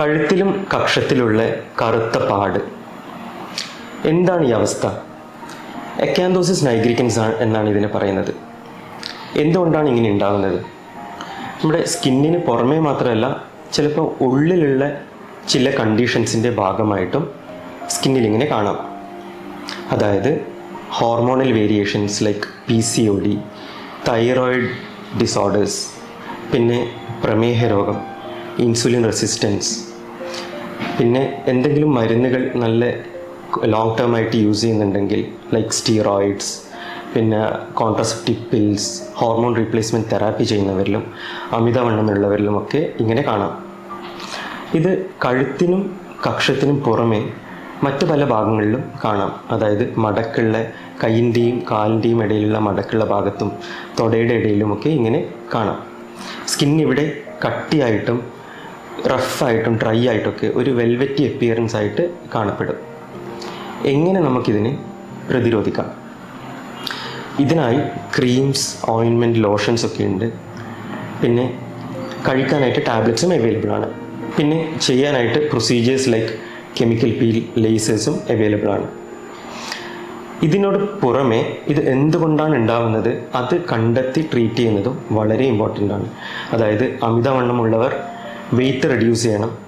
കഴുത്തിലും കക്ഷത്തിലുള്ള കറുത്ത പാട്. എന്താണ് ഈ അവസ്ഥ? എക്കാന്തോസിസ് നൈഗ്രിക്കൻസ് എന്നാണ് ഇതിനെ പറയുന്നത്. എന്തുകൊണ്ടാണ് ഇങ്ങനെ ഉണ്ടാകുന്നത്? നമ്മുടെ സ്കിന്നിന് പുറമേ മാത്രമല്ല ചിലപ്പോൾ ഉള്ളിലുള്ള ചില കണ്ടീഷൻസിന്റെ ഭാഗമായിട്ടും സ്കിന്നിൽ ഇങ്ങനെ കാണാം. അതായത് hormonal variations like P C O D thyroid disorders പിന്നെ പ്രമേഹ രോഗം ഇൻസുലിൻ റെസിസ്റ്റൻസ് പിന്നെ എന്തെങ്കിലും മരുന്നുകൾ നല്ല ലോങ് ടേം ആയിട്ട് യൂസ് ചെയ്യുന്നുണ്ടെങ്കിൽ ലൈക്ക് സ്റ്റീറോയിഡ്സ് പിന്നെ contraceptive pills hormone replacement therapy ചെയ്യുന്നവരിലും അമിതവണ്ണമുള്ളവരിലുമൊക്കെ ഇങ്ങനെ കാണാം. ഇത് കഴുത്തിനും കക്ഷത്തിനും പുറമേ മറ്റു പല ഭാഗങ്ങളിലും കാണാം. അതായത് മടക്കുള്ള കൈയിന്റെയും കാലിന്റെയും ഇടയിലുള്ള മടക്കുള്ള ഭാഗത്തും തൊടയുടെ ഇടയിലുമൊക്കെ ഇങ്ങനെ കാണാം. സ്കിൻ ഇവിടെ കട്ടിയായിട്ടും റഫായിട്ടും ഡ്രൈ ആയിട്ടൊക്കെ ഒരു വെൽവെറ്റി അപ്പിയറൻസ് ആയിട്ട് കാണപ്പെടും. എങ്ങനെ നമുക്കിതിനെ പ്രതിരോധിക്കാം? ഇതിനായി ക്രീംസ് ഓയിൻമെന്റ് ലോഷൻസ് ഒക്കെ ഉണ്ട്. പിന്നെ കഴിക്കാനായിട്ട് ടാബ്ലറ്റ്സും അവൈലബിൾ ആണ്. പിന്നെ ചെയ്യാനായിട്ട് പ്രൊസീജിയേഴ്സ് ലൈക്ക് കെമിക്കൽ പീൽ ലേസേഴ്സും അവൈലബിൾ ആണ്. ഇതിനോട് പുറമെ ഇത് എന്തുകൊണ്ടാണ് ഉണ്ടാവുന്നത്? അത് കണ്ടെത്തി ട്രീറ്റ് ചെയ്യുന്നതും വളരെ ഇമ്പോർട്ടന്റ് ആണ്. അതായത് അമിതവണ്ണമുള്ളവർ വെയിറ്റ് റെഡ്യൂസ് ചെയ്യണം.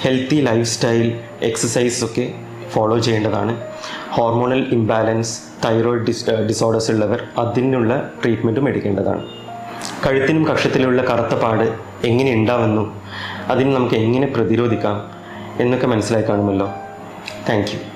ഹെൽത്തി ലൈഫ് സ്റ്റൈൽ എക്സസൈസൊക്കെ ഫോളോ ചെയ്യേണ്ടതാണ്. Hormonal imbalance thyroid dis disorders ഉള്ളവർ അതിനുള്ള ട്രീറ്റ്മെന്റും എടുക്കേണ്ടതാണ്. കഴുത്തിനും കക്ഷത്തിലുള്ള കറുത്ത പാട് എങ്ങനെ ഉണ്ടാവുന്നു അതിന് നമുക്ക് എങ്ങനെ പ്രതിരോധിക്കാം എന്നൊക്കെ മനസ്സിലായി കാണുമല്ലോ. താങ്ക്